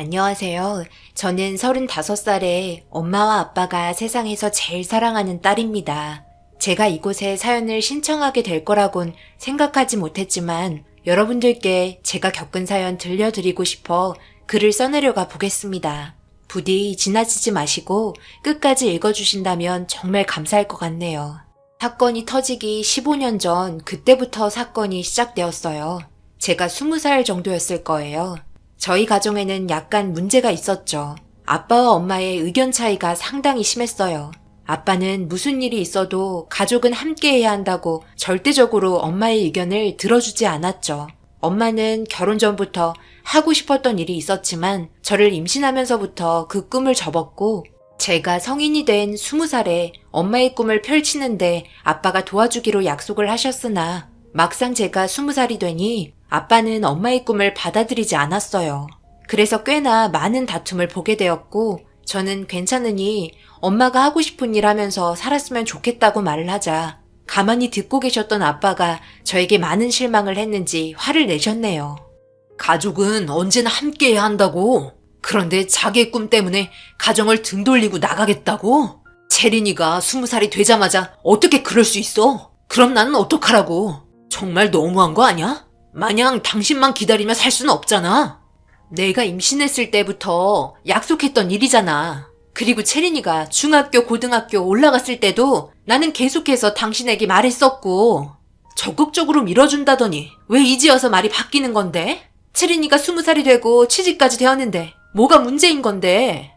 안녕하세요. 저는 35살에 엄마와 아빠가 세상에서 제일 사랑하는 딸입니다. 제가 이곳에 사연을 신청하게 될 거라곤 생각하지 못했지만 여러분들께 제가 겪은 사연 들려드리고 싶어 글을 써내려가 보겠습니다. 부디 지나치지 마시고 끝까지 읽어주신다면 정말 감사할 것 같네요. 사건이 터지기 15년 전 그때부터 사건이 시작되었어요. 제가 20살 정도였을 거예요. 저희 가정에는 약간 문제가 있었죠. 아빠와 엄마의 의견 차이가 상당히 심했어요. 아빠는 무슨 일이 있어도 가족은 함께 해야 한다고 절대적으로 엄마의 의견을 들어주지 않았죠. 엄마는 결혼 전부터 하고 싶었던 일이 있었지만 저를 임신하면서부터 그 꿈을 접었고 제가 성인이 된 20살에 엄마의 꿈을 펼치는데 아빠가 도와주기로 약속을 하셨으나 막상 제가 20살이 되니 아빠는 엄마의 꿈을 받아들이지 않았어요. 그래서 꽤나 많은 다툼을 보게 되었고 저는 괜찮으니 엄마가 하고 싶은 일 하면서 살았으면 좋겠다고 말을 하자 가만히 듣고 계셨던 아빠가 저에게 많은 실망을 했는지 화를 내셨네요. 가족은 언제나 함께 해야 한다고. 그런데 자기의 꿈 때문에 가정을 등 돌리고 나가겠다고? 체린이가 스무 살이 되자마자 어떻게 그럴 수 있어? 그럼 나는 어떡하라고? 정말 너무한 거 아니야? 마냥 당신만 기다리며 살 수는 없잖아. 내가 임신했을 때부터 약속했던 일이잖아. 그리고 체린이가 중학교, 고등학교 올라갔을 때도 나는 계속해서 당신에게 말했었고, 적극적으로 밀어준다더니 왜 이제 와서 말이 바뀌는 건데? 체린이가 스무 살이 되고 취직까지 되었는데 뭐가 문제인 건데?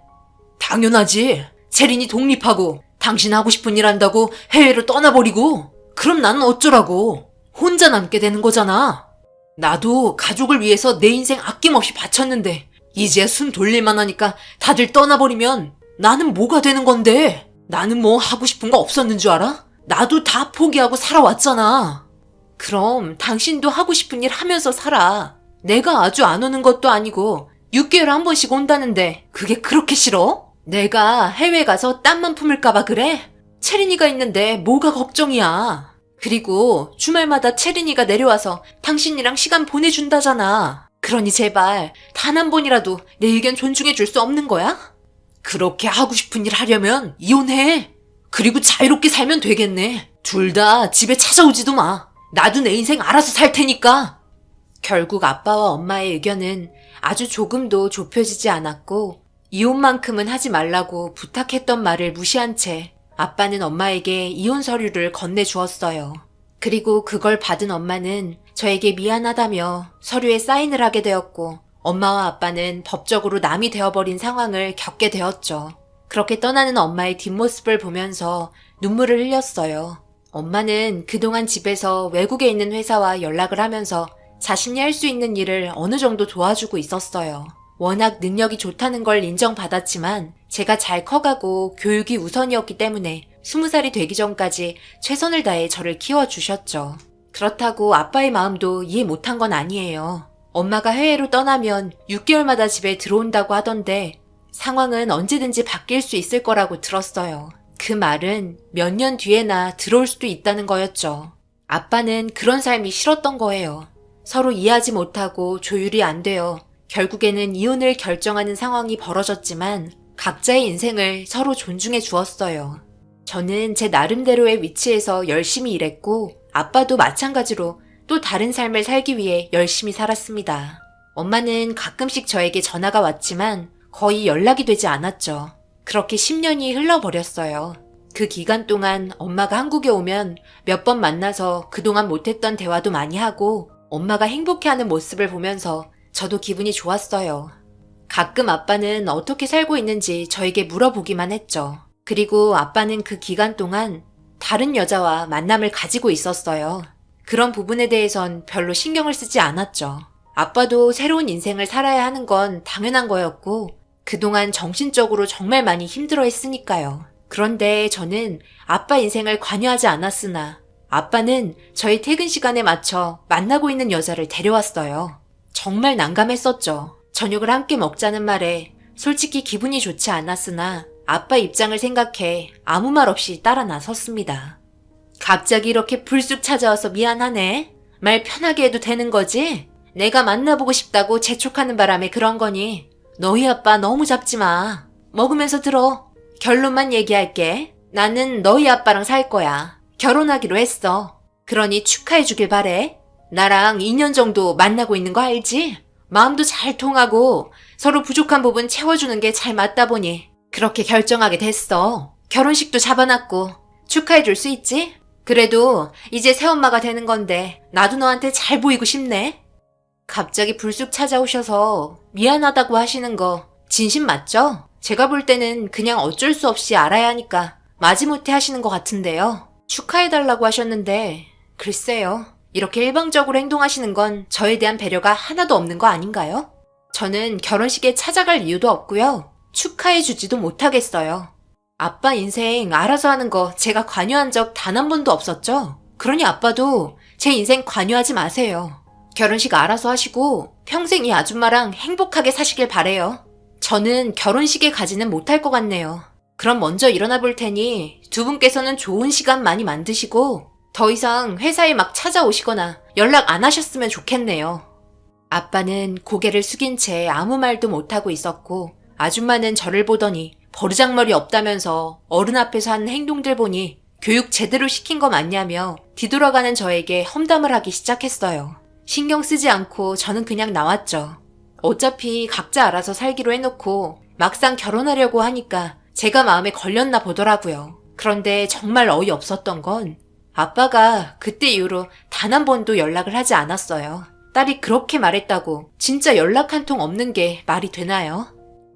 당연하지. 체린이 독립하고 당신 하고 싶은 일 한다고 해외로 떠나버리고 그럼 나는 어쩌라고. 혼자 남게 되는 거잖아. 나도 가족을 위해서 내 인생 아낌없이 바쳤는데 이제 숨 돌릴만 하니까 다들 떠나버리면 나는 뭐가 되는 건데? 나는 뭐 하고 싶은 거 없었는 줄 알아? 나도 다 포기하고 살아왔잖아. 그럼 당신도 하고 싶은 일 하면서 살아. 내가 아주 안 오는 것도 아니고 6개월에 한 번씩 온다는데 그게 그렇게 싫어? 내가 해외 가서 땀만 품을까봐 그래? 체린이가 있는데 뭐가 걱정이야. 그리고 주말마다 체린이가 내려와서 당신이랑 시간 보내준다잖아. 그러니 제발 단 한 번이라도 내 의견 존중해 줄 수 없는 거야? 그렇게 하고 싶은 일 하려면 이혼해. 그리고 자유롭게 살면 되겠네. 둘 다 집에 찾아오지도 마. 나도 내 인생 알아서 살 테니까. 결국 아빠와 엄마의 의견은 아주 조금도 좁혀지지 않았고 이혼만큼은 하지 말라고 부탁했던 말을 무시한 채 아빠는 엄마에게 이혼 서류를 건네주었어요. 그리고 그걸 받은 엄마는 저에게 미안하다며 서류에 사인을 하게 되었고 엄마와 아빠는 법적으로 남이 되어버린 상황을 겪게 되었죠. 그렇게 떠나는 엄마의 뒷모습을 보면서 눈물을 흘렸어요. 엄마는 그동안 집에서 외국에 있는 회사와 연락을 하면서 자신이 할 수 있는 일을 어느 정도 도와주고 있었어요. 워낙 능력이 좋다는 걸 인정받았지만 제가 잘 커가고 교육이 우선이었기 때문에 20살이 되기 전까지 최선을 다해 저를 키워주셨죠. 그렇다고 아빠의 마음도 이해 못한 건 아니에요. 엄마가 해외로 떠나면 6개월마다 집에 들어온다고 하던데 상황은 언제든지 바뀔 수 있을 거라고 들었어요. 그 말은 몇 년 뒤에나 들어올 수도 있다는 거였죠. 아빠는 그런 삶이 싫었던 거예요. 서로 이해하지 못하고 조율이 안 되어 결국에는 이혼을 결정하는 상황이 벌어졌지만 각자의 인생을 서로 존중해 주었어요. 저는 제 나름대로의 위치에서 열심히 일했고 아빠도 마찬가지로 또 다른 삶을 살기 위해 열심히 살았습니다. 엄마는 가끔씩 저에게 전화가 왔지만 거의 연락이 되지 않았죠. 그렇게 10년이 흘러버렸어요. 그 기간 동안 엄마가 한국에 오면 몇 번 만나서 그동안 못했던 대화도 많이 하고 엄마가 행복해하는 모습을 보면서 저도 기분이 좋았어요. 가끔 아빠는 어떻게 살고 있는지 저에게 물어보기만 했죠. 그리고 아빠는 그 기간 동안 다른 여자와 만남을 가지고 있었어요. 그런 부분에 대해선 별로 신경을 쓰지 않았죠. 아빠도 새로운 인생을 살아야 하는 건 당연한 거였고, 그동안 정신적으로 정말 많이 힘들어 했으니까요. 그런데 저는 아빠 인생을 관여하지 않았으나, 아빠는 저희 퇴근 시간에 맞춰 만나고 있는 여자를 데려왔어요. 정말 난감했었죠. 저녁을 함께 먹자는 말에 솔직히 기분이 좋지 않았으나 아빠 입장을 생각해 아무 말 없이 따라 나섰습니다. 갑자기 이렇게 불쑥 찾아와서 미안하네. 말 편하게 해도 되는 거지? 내가 만나보고 싶다고 재촉하는 바람에 그런 거니. 너희 아빠 너무 잡지 마. 먹으면서 들어. 결론만 얘기할게. 나는 너희 아빠랑 살 거야. 결혼하기로 했어. 그러니 축하해 주길 바래. 나랑 2년 정도 만나고 있는 거 알지? 마음도 잘 통하고 서로 부족한 부분 채워주는 게 잘 맞다 보니 그렇게 결정하게 됐어. 결혼식도 잡아놨고 축하해 줄 수 있지? 그래도 이제 새엄마가 되는 건데 나도 너한테 잘 보이고 싶네. 갑자기 불쑥 찾아오셔서 미안하다고 하시는 거 진심 맞죠? 제가 볼 때는 그냥 어쩔 수 없이 알아야 하니까 마지못해 하시는 것 같은데요. 축하해달라고 하셨는데 글쎄요. 이렇게 일방적으로 행동하시는 건 저에 대한 배려가 하나도 없는 거 아닌가요? 저는 결혼식에 찾아갈 이유도 없고요. 축하해 주지도 못하겠어요. 아빠 인생 알아서 하는 거 제가 관여한 적 단 한 번도 없었죠? 그러니 아빠도 제 인생 관여하지 마세요. 결혼식 알아서 하시고 평생 이 아줌마랑 행복하게 사시길 바래요. 저는 결혼식에 가지는 못할 것 같네요. 그럼 먼저 일어나 볼 테니 두 분께서는 좋은 시간 많이 만드시고 더 이상 회사에 막 찾아오시거나 연락 안 하셨으면 좋겠네요. 아빠는 고개를 숙인 채 아무 말도 못하고 있었고 아줌마는 저를 보더니 버르장머리 없다면서 어른 앞에서 하는 행동들 보니 교육 제대로 시킨 거 맞냐며 뒤돌아가는 저에게 험담을 하기 시작했어요. 신경 쓰지 않고 저는 그냥 나왔죠. 어차피 각자 알아서 살기로 해놓고 막상 결혼하려고 하니까 제가 마음에 걸렸나 보더라고요. 그런데 정말 어이없었던 건 아빠가 그때 이후로 단 한 번도 연락을 하지 않았어요. 딸이 그렇게 말했다고 진짜 연락 한 통 없는 게 말이 되나요?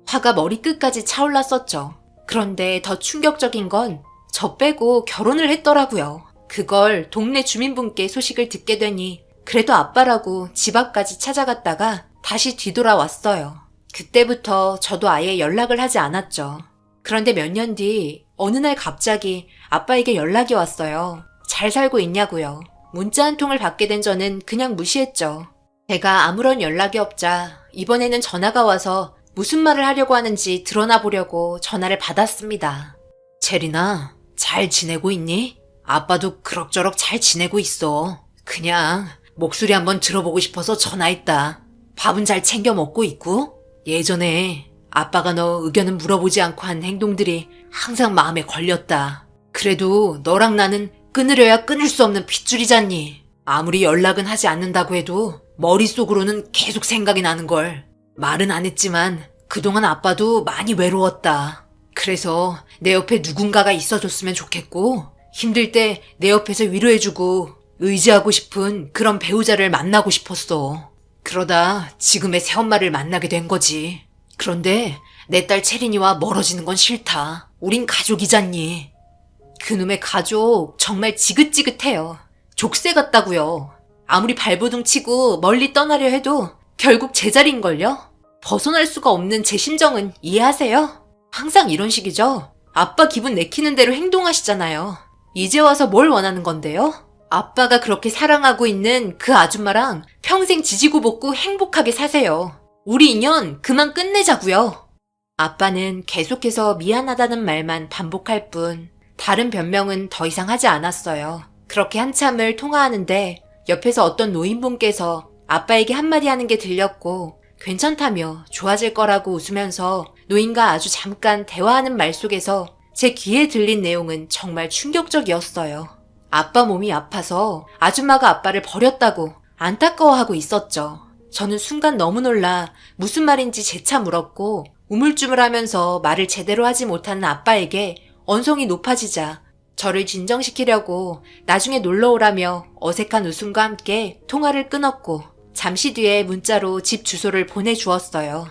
화가 머리끝까지 차올랐었죠. 그런데 더 충격적인 건 저 빼고 결혼을 했더라고요. 그걸 동네 주민분께 소식을 듣게 되니 그래도 아빠라고 집 앞까지 찾아갔다가 다시 뒤돌아왔어요. 그때부터 저도 아예 연락을 하지 않았죠. 그런데 몇 년 뒤 어느 날 갑자기 아빠에게 연락이 왔어요. 잘 살고 있냐고요. 문자 한 통을 받게 된 저는 그냥 무시했죠. 제가 아무런 연락이 없자 이번에는 전화가 와서 무슨 말을 하려고 하는지 드러나 보려고 전화를 받았습니다. 체리나, 잘 지내고 있니? 아빠도 그럭저럭 잘 지내고 있어. 그냥 목소리 한번 들어보고 싶어서 전화했다. 밥은 잘 챙겨 먹고 있고? 예전에 아빠가 너 의견은 물어보지 않고 한 행동들이 항상 마음에 걸렸다. 그래도 너랑 나는 끊으려야 끊을 수 없는 핏줄이잖니. 아무리 연락은 하지 않는다고 해도 머릿속으로는 계속 생각이 나는 걸. 말은 안 했지만 그동안 아빠도 많이 외로웠다. 그래서 내 옆에 누군가가 있어줬으면 좋겠고 힘들 때 내 옆에서 위로해주고 의지하고 싶은 그런 배우자를 만나고 싶었어. 그러다 지금의 새엄마를 만나게 된 거지. 그런데 내딸 채린이와 멀어지는 건 싫다. 우린 가족이잖니. 그놈의 가족 정말 지긋지긋해요. 족쇄 같다고요. 아무리 발버둥 치고 멀리 떠나려 해도 결국 제자리인걸요? 벗어날 수가 없는 제 심정은 이해하세요? 항상 이런 식이죠? 아빠 기분 내키는 대로 행동하시잖아요. 이제 와서 뭘 원하는 건데요? 아빠가 그렇게 사랑하고 있는 그 아줌마랑 평생 지지고 볶고 행복하게 사세요. 우리 인연 그만 끝내자고요. 아빠는 계속해서 미안하다는 말만 반복할 뿐 다른 변명은 더 이상 하지 않았어요. 그렇게 한참을 통화하는데 옆에서 어떤 노인분께서 아빠에게 한마디 하는 게 들렸고 괜찮다며 좋아질 거라고 웃으면서 노인과 아주 잠깐 대화하는 말 속에서 제 귀에 들린 내용은 정말 충격적이었어요. 아빠 몸이 아파서 아줌마가 아빠를 버렸다고 안타까워하고 있었죠. 저는 순간 너무 놀라 무슨 말인지 재차 물었고 우물쭈물하면서 말을 제대로 하지 못하는 아빠에게 언성이 높아지자 저를 진정시키려고 나중에 놀러 오라며 어색한 웃음과 함께 통화를 끊었고 잠시 뒤에 문자로 집 주소를 보내주었어요.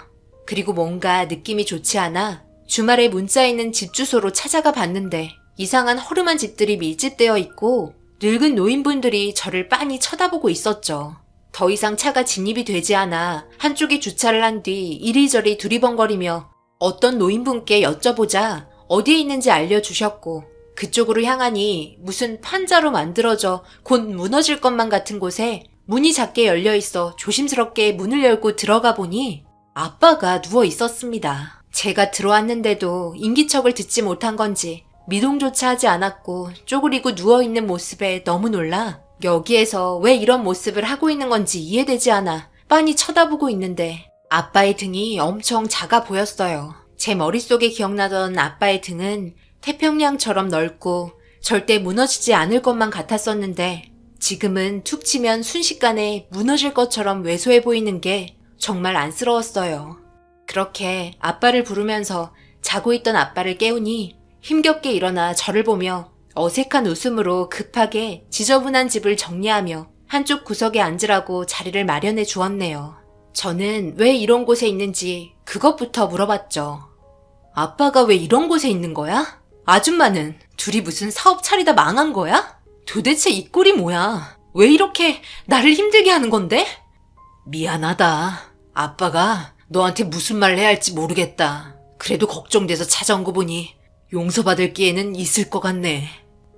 그리고 뭔가 느낌이 좋지 않아 주말에 문자 있는 집 주소로 찾아가 봤는데 이상한 허름한 집들이 밀집되어 있고 늙은 노인분들이 저를 빤히 쳐다보고 있었죠. 더 이상 차가 진입이 되지 않아 한쪽에 주차를 한 뒤 이리저리 두리번거리며 어떤 노인분께 여쭤보자 어디에 있는지 알려주셨고 그쪽으로 향하니 무슨 판자로 만들어져 곧 무너질 것만 같은 곳에 문이 작게 열려 있어 조심스럽게 문을 열고 들어가 보니 아빠가 누워 있었습니다. 제가 들어왔는데도 인기척을 듣지 못한 건지 미동조차 하지 않았고 쪼그리고 누워 있는 모습에 너무 놀라 여기에서 왜 이런 모습을 하고 있는 건지 이해되지 않아 빤히 쳐다보고 있는데 아빠의 등이 엄청 작아 보였어요. 제 머릿속에 기억나던 아빠의 등은 태평양처럼 넓고 절대 무너지지 않을 것만 같았었는데 지금은 툭 치면 순식간에 무너질 것처럼 왜소해 보이는 게 정말 안쓰러웠어요. 그렇게 아빠를 부르면서 자고 있던 아빠를 깨우니 힘겹게 일어나 저를 보며 어색한 웃음으로 급하게 지저분한 집을 정리하며 한쪽 구석에 앉으라고 자리를 마련해 주었네요. 저는 왜 이런 곳에 있는지 그것부터 물어봤죠. 아빠가 왜 이런 곳에 있는 거야? 아줌마는 둘이 무슨 사업 차리다 망한 거야? 도대체 이 꼴이 뭐야? 왜 이렇게 나를 힘들게 하는 건데? 미안하다. 아빠가 너한테 무슨 말을 해야 할지 모르겠다. 그래도 걱정돼서 찾아온 거 보니 용서받을 기회는 있을 것 같네.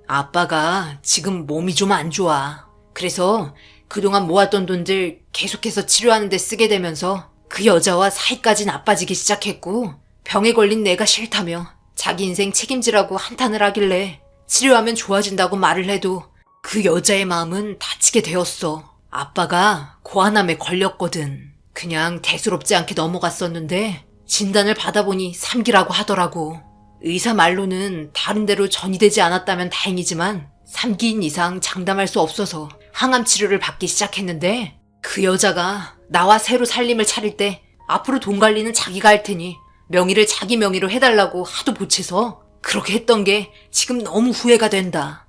아빠가 지금 몸이 좀 안 좋아. 그래서 그동안 모았던 돈들 계속해서 치료하는 데 쓰게 되면서 그 여자와 사이까지 나빠지기 시작했고 병에 걸린 내가 싫다며 자기 인생 책임지라고 한탄을 하길래 치료하면 좋아진다고 말을 해도 그 여자의 마음은 다치게 되었어. 아빠가 고아남에 걸렸거든. 그냥 대수롭지 않게 넘어갔었는데 진단을 받아보니 3기라고 하더라고. 의사 말로는 다른 데로 전이되지 않았다면 다행이지만 3기인 이상 장담할 수 없어서 항암 치료를 받기 시작했는데 그 여자가 나와 새로 살림을 차릴 때 앞으로 돈 관리는 자기가 할 테니 명의를 자기 명의로 해달라고 하도 보채서 그렇게 했던 게 지금 너무 후회가 된다.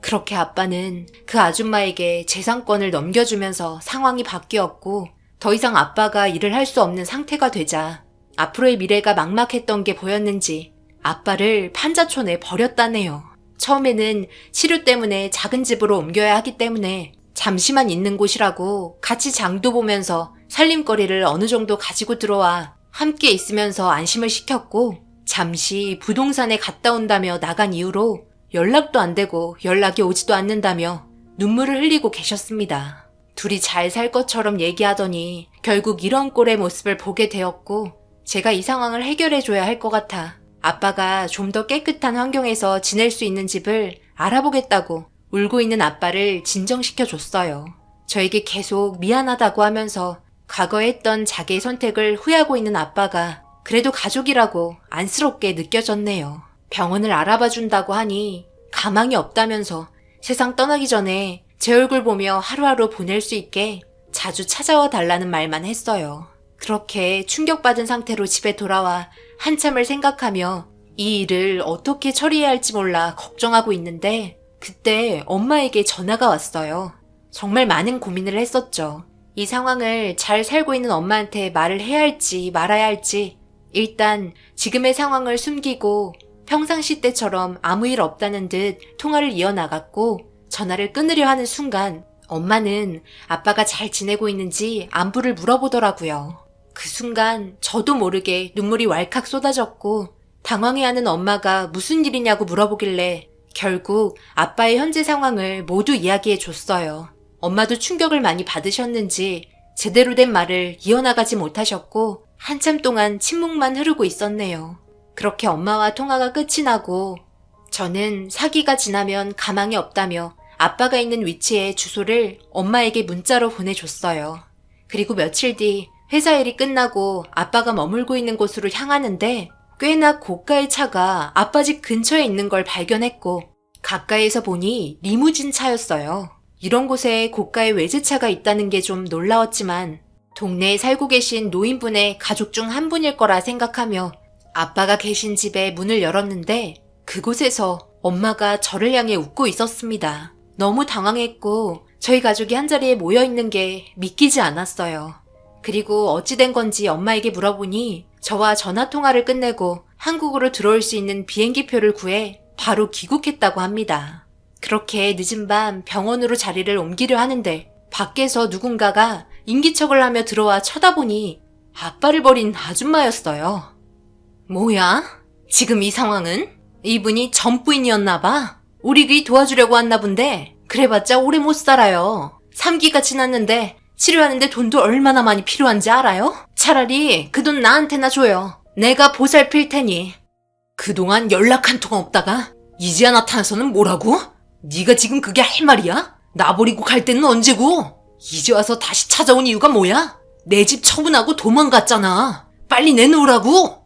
그렇게 아빠는 그 아줌마에게 재산권을 넘겨주면서 상황이 바뀌었고 더 이상 아빠가 일을 할 수 없는 상태가 되자 앞으로의 미래가 막막했던 게 보였는지 아빠를 판자촌에 버렸다네요. 처음에는 치료 때문에 작은 집으로 옮겨야 하기 때문에 잠시만 있는 곳이라고 같이 장도 보면서 살림거리를 어느 정도 가지고 들어와 함께 있으면서 안심을 시켰고 잠시 부동산에 갔다 온다며 나간 이후로 연락도 안 되고 연락이 오지도 않는다며 눈물을 흘리고 계셨습니다. 둘이 잘 살 것처럼 얘기하더니 결국 이런 꼴의 모습을 보게 되었고 제가 이 상황을 해결해 줘야 할 것 같아 아빠가 좀 더 깨끗한 환경에서 지낼 수 있는 집을 알아보겠다고 울고 있는 아빠를 진정시켜 줬어요. 저에게 계속 미안하다고 하면서 과거에 했던 자기의 선택을 후회하고 있는 아빠가 그래도 가족이라고 안쓰럽게 느껴졌네요. 병원을 알아봐 준다고 하니 가망이 없다면서 세상 떠나기 전에 제 얼굴 보며 하루하루 보낼 수 있게 자주 찾아와 달라는 말만 했어요. 그렇게 충격받은 상태로 집에 돌아와 한참을 생각하며 이 일을 어떻게 처리해야 할지 몰라 걱정하고 있는데 그때 엄마에게 전화가 왔어요. 정말 많은 고민을 했었죠. 이 상황을 잘 살고 있는 엄마한테 말을 해야 할지 말아야 할지 일단 지금의 상황을 숨기고 평상시 때처럼 아무 일 없다는 듯 통화를 이어나갔고 전화를 끊으려 하는 순간 엄마는 아빠가 잘 지내고 있는지 안부를 물어보더라고요. 그 순간 저도 모르게 눈물이 왈칵 쏟아졌고 당황해하는 엄마가 무슨 일이냐고 물어보길래 결국 아빠의 현재 상황을 모두 이야기해 줬어요. 엄마도 충격을 많이 받으셨는지 제대로 된 말을 이어나가지 못하셨고 한참 동안 침묵만 흐르고 있었네요. 그렇게 엄마와 통화가 끝이 나고 저는 사기가 지나면 가망이 없다며 아빠가 있는 위치의 주소를 엄마에게 문자로 보내줬어요. 그리고 며칠 뒤 회사 일이 끝나고 아빠가 머물고 있는 곳으로 향하는데 꽤나 고가의 차가 아빠 집 근처에 있는 걸 발견했고 가까이에서 보니 리무진 차였어요. 이런 곳에 고가의 외제차가 있다는 게 좀 놀라웠지만 동네에 살고 계신 노인분의 가족 중 한 분일 거라 생각하며 아빠가 계신 집에 문을 열었는데 그곳에서 엄마가 저를 향해 웃고 있었습니다. 너무 당황했고 저희 가족이 한자리에 모여 있는 게 믿기지 않았어요. 그리고 어찌된 건지 엄마에게 물어보니 저와 전화 통화를 끝내고 한국으로 들어올 수 있는 비행기표를 구해 바로 귀국했다고 합니다. 그렇게 늦은 밤 병원으로 자리를 옮기려 하는데 밖에서 누군가가 인기척을 하며 들어와 쳐다보니 아빠를 버린 아줌마였어요. 뭐야? 지금 이 상황은? 이분이 전부인이었나봐. 우리 귀 도와주려고 왔나 본데 그래봤자 오래 못 살아요. 3기가 지났는데 치료하는데 돈도 얼마나 많이 필요한지 알아요? 차라리 그 돈 나한테나 줘요. 내가 보살필 테니. 그동안 연락 한 통 없다가 이제야 나타나서는 뭐라고? 네가 지금 그게 할 말이야? 나 버리고 갈 때는 언제고? 이제 와서 다시 찾아온 이유가 뭐야? 내 집 처분하고 도망갔잖아. 빨리 내놓으라고.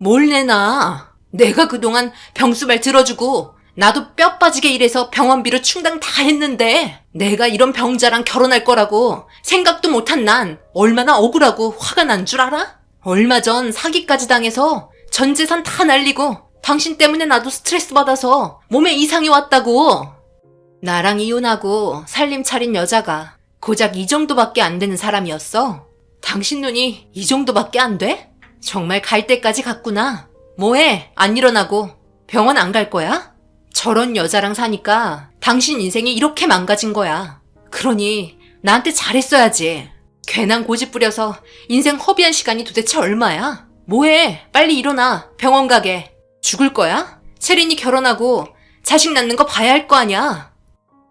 뭘 내놔? 내가 그동안 병수발 들어주고 나도 뼈 빠지게 일해서 병원비로 충당 다 했는데 내가 이런 병자랑 결혼할 거라고 생각도 못한 난 얼마나 억울하고 화가 난 줄 알아? 얼마 전 사기까지 당해서 전 재산 다 날리고 당신 때문에 나도 스트레스 받아서 몸에 이상이 왔다고. 나랑 이혼하고 살림 차린 여자가 고작 이 정도밖에 안 되는 사람이었어. 당신 눈이 이 정도밖에 안 돼? 정말 갈 때까지 갔구나. 뭐해? 안 일어나고 병원 안 갈 거야? 저런 여자랑 사니까 당신 인생이 이렇게 망가진 거야. 그러니 나한테 잘했어야지. 괜한 고집 부려서 인생 허비한 시간이 도대체 얼마야? 뭐해? 빨리 일어나. 병원 가게. 죽을 거야? 체린이 결혼하고 자식 낳는 거 봐야 할 거 아니야.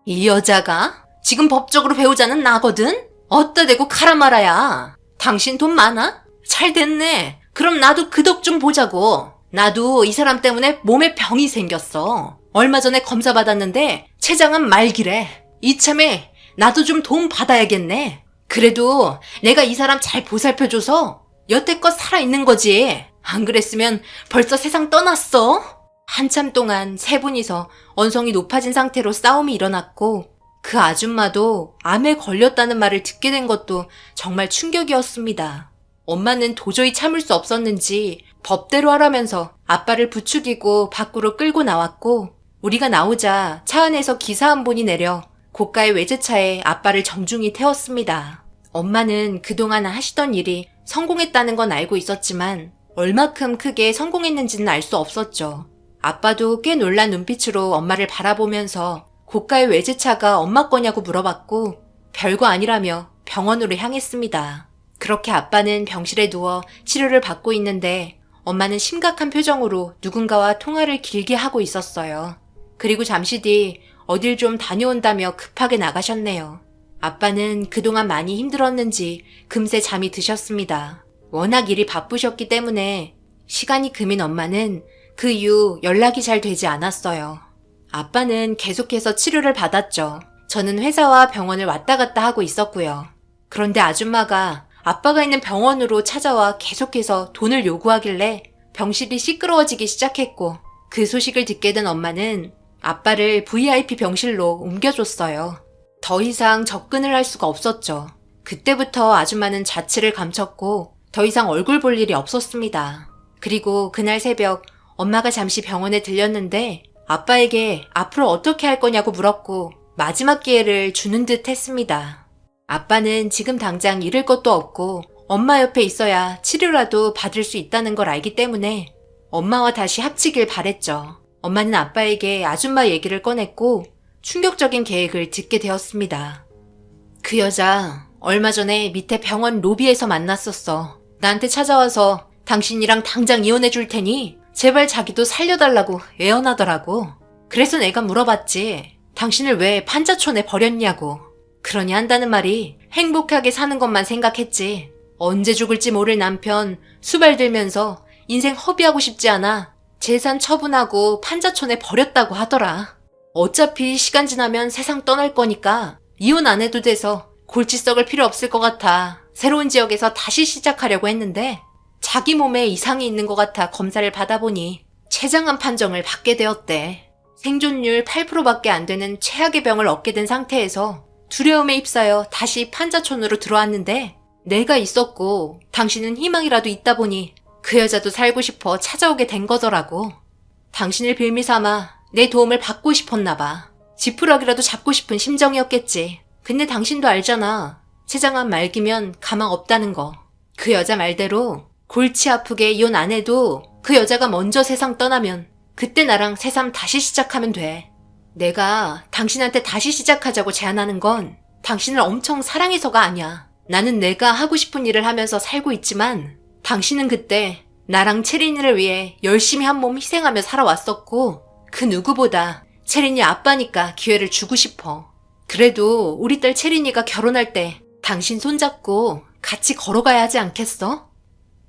이 여자가 지금 법적으로 배우자는 나거든? 어따 대고 카라마라야. 당신 돈 많아? 잘 됐네. 그럼 나도 그 덕 좀 보자고. 나도 이 사람 때문에 몸에 병이 생겼어. 얼마 전에 검사 받았는데 췌장암 말기래. 이참에 나도 좀 도움 받아야겠네. 그래도 내가 이 사람 잘 보살펴줘서 여태껏 살아있는 거지. 안 그랬으면 벌써 세상 떠났어. 한참 동안 세 분이서 언성이 높아진 상태로 싸움이 일어났고 그 아줌마도 암에 걸렸다는 말을 듣게 된 것도 정말 충격이었습니다. 엄마는 도저히 참을 수 없었는지 법대로 하라면서 아빠를 부추기고 밖으로 끌고 나왔고 우리가 나오자 차 안에서 기사 한 분이 내려 고가의 외제차에 아빠를 정중히 태웠습니다. 엄마는 그동안 하시던 일이 성공했다는 건 알고 있었지만 얼마큼 크게 성공했는지는 알 수 없었죠. 아빠도 꽤 놀란 눈빛으로 엄마를 바라보면서 고가의 외제차가 엄마 거냐고 물어봤고 별거 아니라며 병원으로 향했습니다. 그렇게 아빠는 병실에 누워 치료를 받고 있는데 엄마는 심각한 표정으로 누군가와 통화를 길게 하고 있었어요. 그리고 잠시 뒤 어딜 좀 다녀온다며 급하게 나가셨네요. 아빠는 그동안 많이 힘들었는지 금세 잠이 드셨습니다. 워낙 일이 바쁘셨기 때문에 시간이 금인 엄마는 그 이후 연락이 잘 되지 않았어요. 아빠는 계속해서 치료를 받았죠. 저는 회사와 병원을 왔다 갔다 하고 있었고요. 그런데 아줌마가 아빠가 있는 병원으로 찾아와 계속해서 돈을 요구하길래 병실이 시끄러워지기 시작했고 그 소식을 듣게 된 엄마는 아빠를 VIP 병실로 옮겨줬어요. 더 이상 접근을 할 수가 없었죠. 그때부터 아줌마는 자취를 감췄고 더 이상 얼굴 볼 일이 없었습니다. 그리고 그날 새벽 엄마가 잠시 병원에 들렸는데 아빠에게 앞으로 어떻게 할 거냐고 물었고 마지막 기회를 주는 듯 했습니다. 아빠는 지금 당장 잃을 것도 없고 엄마 옆에 있어야 치료라도 받을 수 있다는 걸 알기 때문에 엄마와 다시 합치길 바랬죠. 엄마는 아빠에게 아줌마 얘기를 꺼냈고 충격적인 계획을 듣게 되었습니다. 그 여자 얼마 전에 밑에 병원 로비에서 만났었어. 나한테 찾아와서 당신이랑 당장 이혼해 줄 테니 제발 자기도 살려달라고 애원하더라고. 그래서 내가 물어봤지. 당신을 왜 판자촌에 버렸냐고. 그러니 한다는 말이 행복하게 사는 것만 생각했지. 언제 죽을지 모를 남편 수발 들면서 인생 허비하고 싶지 않아 재산 처분하고 판자촌에 버렸다고 하더라. 어차피 시간 지나면 세상 떠날 거니까 이혼 안 해도 돼서 골치 썩을 필요 없을 것 같아. 새로운 지역에서 다시 시작하려고 했는데 자기 몸에 이상이 있는 것 같아 검사를 받아보니 췌장암 판정을 받게 되었대. 생존율 8%밖에 안 되는 최악의 병을 얻게 된 상태에서 두려움에 휩싸여 다시 판자촌으로 들어왔는데 내가 있었고 당신은 희망이라도 있다 보니 그 여자도 살고 싶어 찾아오게 된 거더라고. 당신을 빌미 삼아 내 도움을 받고 싶었나 봐. 지푸라기라도 잡고 싶은 심정이었겠지. 근데 당신도 알잖아. 췌장암 말기면 가망 없다는 거. 그 여자 말대로 골치 아프게 이혼 안 해도 그 여자가 먼저 세상 떠나면 그때 나랑 새삼 다시 시작하면 돼. 내가 당신한테 다시 시작하자고 제안하는 건 당신을 엄청 사랑해서가 아니야. 나는 내가 하고 싶은 일을 하면서 살고 있지만 당신은 그때 나랑 체린이를 위해 열심히 한 몸 희생하며 살아왔었고 그 누구보다 체린이 아빠니까 기회를 주고 싶어. 그래도 우리 딸 체린이가 결혼할 때 당신 손잡고 같이 걸어가야 하지 않겠어?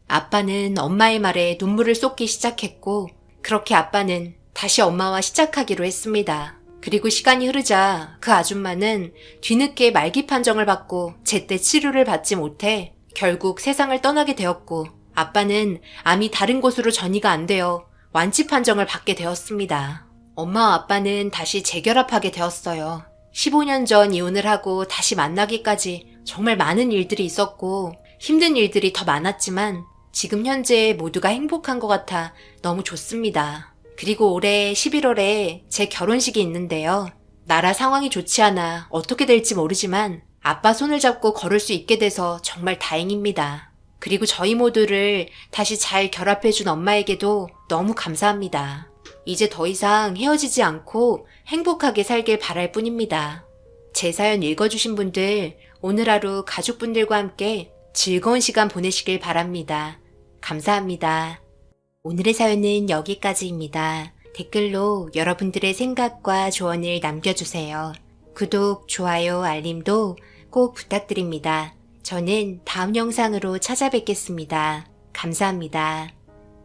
아빠는 엄마의 말에 눈물을 쏟기 시작했고 그렇게 아빠는 다시 엄마와 시작하기로 했습니다. 그리고 시간이 흐르자 그 아줌마는 뒤늦게 말기 판정을 받고 제때 치료를 받지 못해 결국 세상을 떠나게 되었고 아빠는 암이 다른 곳으로 전이가 안 되어 완치 판정을 받게 되었습니다. 엄마와 아빠는 다시 재결합하게 되었어요. 15년 전 이혼을 하고 다시 만나기까지 정말 많은 일들이 있었고 힘든 일들이 더 많았지만 지금 현재 모두가 행복한 것 같아 너무 좋습니다. 그리고 올해 11월에 제 결혼식이 있는데요. 나라 상황이 좋지 않아 어떻게 될지 모르지만 아빠 손을 잡고 걸을 수 있게 돼서 정말 다행입니다. 그리고 저희 모두를 다시 잘 결합해준 엄마에게도 너무 감사합니다. 이제 더 이상 헤어지지 않고 행복하게 살길 바랄 뿐입니다. 제 사연 읽어주신 분들 오늘 하루 가족분들과 함께 즐거운 시간 보내시길 바랍니다. 감사합니다. 오늘의 사연은 여기까지입니다. 댓글로 여러분들의 생각과 조언을 남겨주세요. 구독, 좋아요, 알림도 꼭 부탁드립니다. 저는 다음 영상으로 찾아뵙겠습니다. 감사합니다.